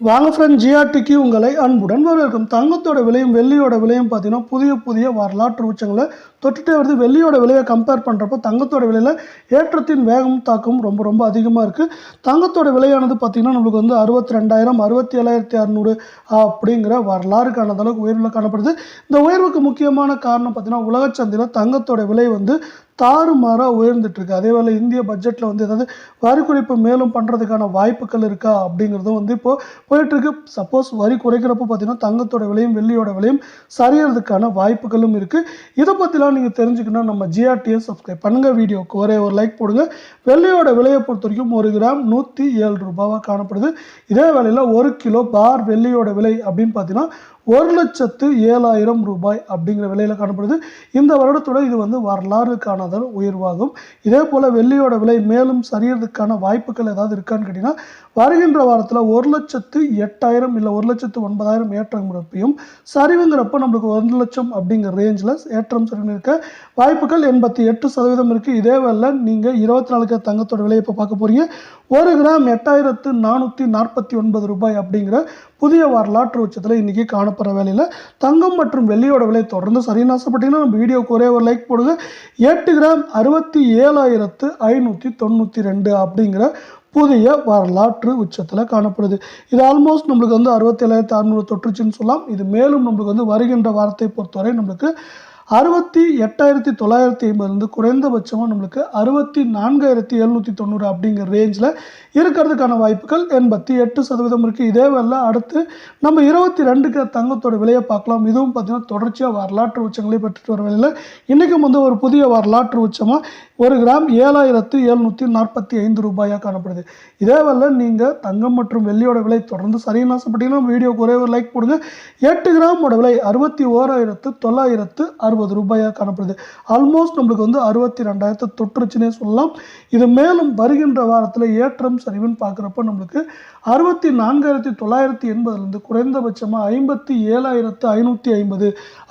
வாங்க ஃப்ரெண்ட் ஜிஆர்டிக்கு உங்களை அன்புடன் வரவேற்கும். தங்கத்தோட விலையும் வெள்ளியோட விலையும் பார்த்தீங்கன்னா புதிய புதிய வரலாற்று உச்சங்களை தொட்டுட்டே வருது. வெள்ளியோட விலையை கம்பேர் பண்ணுறப்போ தங்கத்தோட விலையில் ஏற்றத்தின் வேகம் தாக்கம் ரொம்ப ரொம்ப அதிகமாக இருக்குது தங்கத்தோட விலையானது பார்த்திங்கன்னா நம்மளுக்கு வந்து அறுபத்தி ரெண்டாயிரம் அறுபத்தி ஏழாயிரத்தி அறநூறு அப்படிங்கிற வரலாறு காணாத அளவுக்கு உயர்வில் காணப்படுது. இந்த உயர்வுக்கு முக்கியமான காரணம் பார்த்திங்கன்னா உலக சந்தையில் தங்கத்தோட விலை வந்து தாறுமாறாக உயர்ந்துட்டுருக்கு. அதே வேலை இந்திய பட்ஜெட்டில் வந்து ஏதாவது வரி குறைப்பு மேலும் பண்ணுறதுக்கான வாய்ப்புகள் இருக்கா? அப்படிங்கிறதும் வந்து இப்போது போயிட்டுருக்கு. சப்போஸ் வரி குறைக்கிறப்போ பார்த்தீங்கன்னா தங்கத்தோட விலையும் வெள்ளியோட விலையும் சரியறதுக்கான வாய்ப்புகளும் இருக்குது இதை பற்றிலாம் நீங்கள் தெரிஞ்சுக்கணும் நம்ம ஜிஆர்டியை சப்ஸ்கிரைப் பண்ணுங்கள் வீடியோக்கு ஒரே ஒரு லைக் போடுங்க. வெள்ளியோட விலையை பொறுத்த வரைக்கும் ஒரு கிராம் நூற்றி ஏழு ரூபாவாக காணப்படுது. இதே வேலையில் ஒரு கிலோ பார் வெள்ளியோட விலை அப்படின்னு பார்த்தீங்கன்னா ஒரு லட்சத்து ஏழாயிரம் ரூபாய் அப்படிங்கிற விலையில் காணப்படுது. இந்த வருடத்தோட இது வந்து வரலாறு காணாத உயர்வாகும். இதே போல் வெள்ளியோட விலை மேலும் சரியறதுக்கான வாய்ப்புகள் ஏதாவது இருக்கான்னு கேட்டிங்கன்னா வருகின்ற வாரத்தில் ஒரு லட்சத்து எட்டாயிரம் இல்லை ஒரு லட்சத்து ஒன்பதாயிரம் ஏற்றம் இருப்பையும் சரிவுங்கிறப்ப நம்மளுக்கு ஒரு லட்சம் அப்படிங்கிற ரேஞ்சில் ஏற்றம் சரிவு இருக்க வாய்ப்புகள் எண்பத்தி எட்டு சதவீதம் இருக்குது இதே வேலை நீங்கள் இருபத்தி நாலுக்கு தங்கத்தோட விலையை இப்போ பார்க்க போகிறீங்க ஒரு கிராம் எட்டாயிரத்து நானூற்றி நாற்பத்தி ஒன்பது ரூபாய் அப்படிங்கிற புதிய வரலாற்று உச்சத்தில் இன்றைக்கி காணப்படுற வேலையில் தங்கம் மற்றும் வெள்ளியோட விலை தொடர்ந்து சரின்னு ஆசைப்பட்டீங்கன்னா நம்ம வீடியோக்கு ஒரே ஒரு லைக் போடுங்க. எட்டு கிராம் அறுபத்தி ஏழாயிரத்து ஐநூற்றி தொண்ணூற்றி ரெண்டு அப்படிங்கிற புதிய வரலாற்று உச்சத்தில் காணப்படுது. இது ஆல்மோஸ்ட் நம்மளுக்கு வந்து அறுபத்தேழாயிரத்து அறுநூறு தொற்றுச்சுன்னு சொல்லலாம். இது மேலும் நம்மளுக்கு வந்து வருகின்ற வாரத்தை பொறுத்தவரை நம்மளுக்கு அறுபத்தி எட்டாயிரத்தி தொள்ளாயிரத்தி ஐம்பதுலேருந்து குறைந்தபட்சமாக நம்மளுக்கு அறுபத்தி நான்காயிரத்தி எழுநூற்றி தொண்ணூறு அப்படிங்கிற ரேஞ்சில் இருக்கிறதுக்கான வாய்ப்புகள் எண்பத்தி எட்டு சதவீதம் இருக்குது இதே வேலை அடுத்து நம்ம இருபத்தி ரெண்டுக்கு தங்கத்தோட விலையை பார்க்கலாம். இதுவும் பார்த்திங்கன்னா தொடர்ச்சியாக வரலாற்று உச்சங்களை பெற்றுட்டு வர வேலையில் இன்றைக்கும் வந்து ஒரு புதிய வரலாற்று உச்சமாக ஒரு கிராம் ஏழாயிரத்து எழுநூற்றி நாற்பத்தி ஐந்து ரூபாயாக காணப்படுது. இதே வேலை நீங்கள் தங்கம் மற்றும் வெள்ளியோட விலை தொடர்ந்து சரின்னு ஆசைப்பட்டீங்கன்னா வீடியோக்கு ஒரே ஒரு லைக் போடுங்க. எட்டு கிராமோட விலை அறுபத்தி ஓராயிரத்து தொள்ளாயிரத்து அறுபது ரூபாயாக காணப்படுது. ஆல்மோஸ்ட் நம்மளுக்கு வந்து அறுபத்தி ரெண்டாயிரத்து தொற்றுச்சுன்னே சொல்லலாம். இது மேலும் வருகின்ற வாரத்தில் ஏற்றம் சரிவுன்னு பார்க்குறப்ப நம்மளுக்கு அறுபத்தி நான்காயிரத்தி தொள்ளாயிரத்தி எண்பதுலேருந்து குறைந்தபட்சமாக ஐம்பத்தி ஏழாயிரத்து ஐநூற்றி ஐம்பது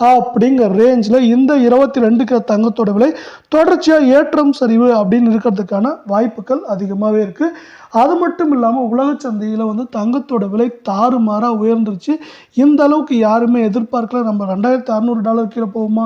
அப்படிங்கிற ரேஞ்சில் இந்த இருபத்தி ரெண்டுக்கு தங்கத்தோட விலை தொடர்ச்சியாக ஏற்றம் சரிவு அப்படின்னு இருக்கிறதுக்கான வாய்ப்புகள் அதிகமாகவே இருக்குது அது மட்டும் இல்லாமல் உலக சந்தையில் வந்து தங்கத்தோட விலை தாறுமாறாக உயர்ந்துருச்சு. இந்த அளவுக்கு யாருமே எதிர்பார்க்கல. நம்ம ரெண்டாயிரத்தி அறநூறு டாலர் கீழே போகுமா?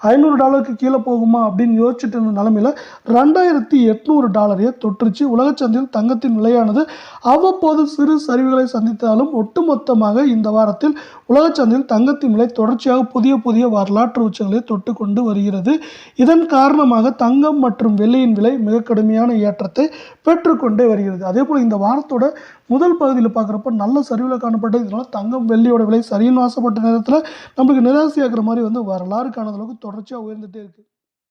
ஐநூறு டாலருக்கு கீழே போகுமா அப்படின்னு யோசிச்சுட்டு இருந்த நிலமையில் ரெண்டாயிரத்தி எட்நூறு டாலரையே தொற்றுச்சு. உலக சந்தையில் தங்கத்தின் விலையானது அவ்வப்போது சிறு சரிவுகளை சந்தித்தாலும் ஒட்டுமொத்தமாக இந்த வாரத்தில் உலக சந்தையில் தங்கத்தின் விலை தொடர்ச்சியாக புதிய புதிய வரலாற்று உச்சங்களை தொட்டு கொண்டு வருகிறது. இதன் காரணமாக தங்கம் மற்றும் வெள்ளியின் விலை மிக கடுமையான ஏற்றத்தை பெற்றுக்கொண்டே வருகிறது. அதே போல் இந்த வாரத்தோட முதல் பகுதியில் பார்க்குறப்ப நல்ல சரிவில் காணப்பட்டது. இதனால் தங்கம் வெள்ளியோட விலை சரின்னு ஆசைப்பட்ட நேரத்தில் நம்மளுக்கு நிராசையாக்குற மாதிரி வந்து வரலாறு காணதளவுக்கு தொடர்ச்சியாக உயர்ந்துகிட்டே இருக்குது